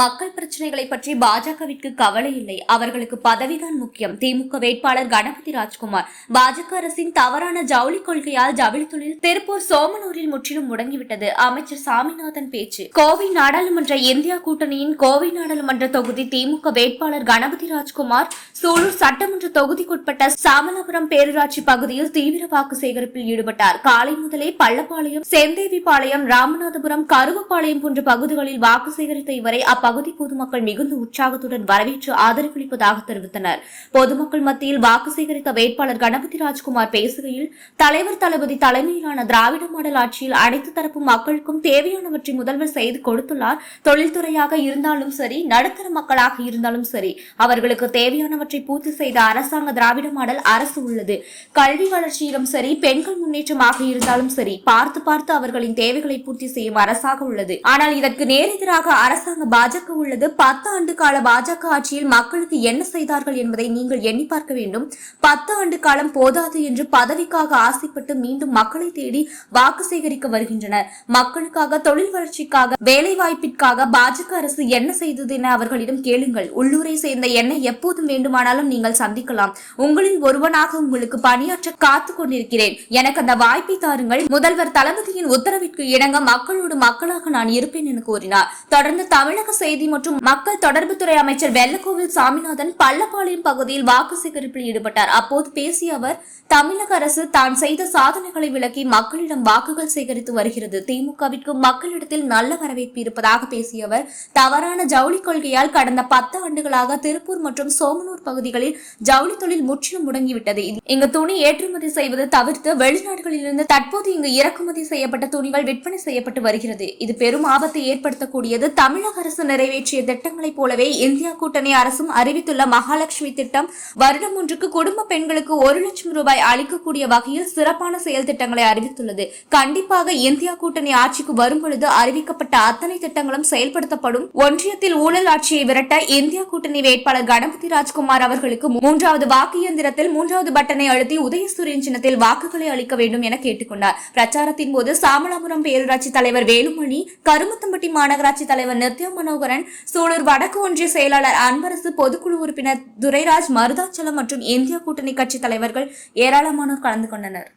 மக்கள் பிரச்சனைகளை பற்றி பாஜகவிற்கு கவலை இல்லை. அவர்களுக்கு பதவிதான் முக்கியம். திமுக வேட்பாளர் கணபதி ராஜ்குமார். பாஜக அரசின் தவறான ஜவுளி கொள்கையால் ஜவுளி தொழில் திருப்பூர் சோமனூரில் முற்றிலும் முடங்கிவிட்டது. அமைச்சர் சாமிநாதன் பேச்சு. கோவை நாடாளுமன்ற இந்தியா கூட்டணியின் கோவை நாடாளுமன்ற தொகுதி திமுக வேட்பாளர் கணபதி ராஜ்குமார் சூலூர் சட்டமன்ற தொகுதிக்குட்பட்ட சாமலாபுரம் பேரூராட்சி பகுதியில் தீவிர வாக்கு சேகரிப்பில் ஈடுபட்டார். காலை முதலே பள்ளப்பாளையம் செந்தேவிபாளையம் ராமநாதபுரம் கருவப்பாளையம் போன்ற பகுதிகளில் வாக்கு சேகரித்த இவரை அப்பகுதி பொதுமக்கள் மிகுந்த உற்சாகத்துடன் வரவேற்று ஆதரவளிப்பதாக தெரிவித்தனர். பொதுமக்கள் மத்தியில் வாக்கு சேகரித்த வேட்பாளர் கணபதி ராஜ்குமார் பேசுகையில் தலைவர் தளபதி தலைமையிலான திராவிட மாடல் ஆட்சியில் அனைத்து தரப்பு மக்களுக்கும் தேவையானவற்றை முதல்வர் செய்து கொடுத்துள்ளார். தொழில்துறையாக இருந்தாலும் சரி நடுத்தர மக்களாக இருந்தாலும் சரி அவர்களுக்கு தேவையானவற்றை பூர்த்தி செய்த அரசாங்க திராவிட மாடல் அரசு உள்ளது. கல்வி வளர்ச்சியிலும் சரி பெண்கள் முன்னேற்றமாக இருந்தாலும் சரி பார்த்து பார்த்து அவர்களின் தேவைகளை பூர்த்தி செய்யும் அரசாக உள்ளது. ஆனால் இதற்கு நேரெதிராக அரசாங்க பாஜக பாஜக உள்ளது. பத்து ஆண்டு கால பாஜக ஆட்சியில் மக்களுக்கு என்ன செய்தார்கள் என்பதை நீங்கள் எண்ணி பார்க்க வேண்டும். பத்து ஆண்டு காலம் போதாது என்று பதவிக்காக ஆசைப்பட்டு மீண்டும் மக்களை தேடி வாக்கு சேகரிக்க வருகின்றனர். மக்களுக்காக தொழில் வளர்ச்சிக்காக வேலை வாய்ப்பிற்காக பாஜக அரசு என்ன செய்தது என அவர்களிடம் கேளுங்கள். உள்ளூரை சேர்ந்த என்னை எப்போதும் வேண்டுமானாலும் நீங்கள் சந்திக்கலாம். உங்களில் ஒருவனாக உங்களுக்கு பணியாற்ற காத்து கொண்டிருக்கிறேன். எனக்கு அந்த வாய்ப்பை தாருங்கள். முதல்வர் தளபதியின் உத்தரவிற்கு இணங்க மக்களோடு மக்களாக நான் இருப்பேன் என கூறினார். தொடர்ந்து தமிழக செய்தி மற்றும் மக்கள் தொடர்புத்துறை அமைச்சர் வெள்ளக்கோவில் சாமிநாதன் பள்ளப்பாளையம் பகுதியில் வாக்கு சேகரிப்பில் ஈடுபட்டார். அப்போது பேசிய அவர் தமிழக அரசு தான் செய்த சாதனைகளை விளக்கி மக்களிடம் வாக்குகள் சேகரித்து வருகிறது. திமுகவிற்கு மக்களிடத்தில் நல்ல வரவேற்பு இருப்பதாக பேசிய அவர் தவறான ஜவுளி கொள்கையால் கடந்த பத்து ஆண்டுகளாக திருப்பூர் மற்றும் சோமனூர் பகுதிகளில் ஜவுளி தொழில் முற்றிலும் முடங்கிவிட்டது. இங்கு துணி ஏற்றுமதி செய்வது தவிர்த்து வெளிநாடுகளிலிருந்து தற்போது இங்கு இறக்குமதி செய்யப்பட்ட துணிகள் விற்பனை செய்யப்பட்டு வருகிறது. இது பெரும் ஆபத்தை ஏற்படுத்தக்கூடியது தமிழக அரசு நிறைவேற்றிய திட்டங்களைப் போலவே இந்தியா கூட்டணி அரசும் அறிவித்துள்ள மகாலட்சுமி திட்டம் வருடம் ஒன்றுக்கு குடும்ப பெண்களுக்கு ஒரு லட்சம் ரூபாய் அளிக்கக்கூடிய வகையில் சிறப்பான செயல் திட்டங்களை அறிவித்துள்ளது. கண்டிப்பாக இந்தியா கூட்டணி ஆட்சிக்கு வரும் பொழுது அறிவிக்கப்பட்ட அத்தனை திட்டங்களும் செயல்படுத்தப்படும். ஒன்றியத்தில் ஊழல் ஆட்சியை விரட்ட இந்தியா கூட்டணி வேட்பாளர் கணபதி ராஜ்குமார் அவர்களுக்கு மூன்றாவது வாக்கு இயந்திரத்தில் மூன்றாவது பட்டனை அழுத்தி உதயசூரியன் சின்னத்தில் வாக்குகளை அளிக்க வேண்டும் என கேட்டுக்கொண்டார். பிரச்சாரத்தின் போது சாமலாபுரம் பேரூராட்சி தலைவர் வேலுமணி கருமத்தம்பட்டி மாநகராட்சி தலைவர் நித்யா மனோகர் மனோகரன் சூலூர் வடக்கு ஒன்றிய செயலாளர் அன்பரசு பொதுக்குழு உறுப்பினர் துரைராஜ் மருதாச்சலம் மற்றும் இந்திய கூட்டணி கட்சி தலைவர்கள் ஏராளமானோர் கலந்து கொண்டனர்.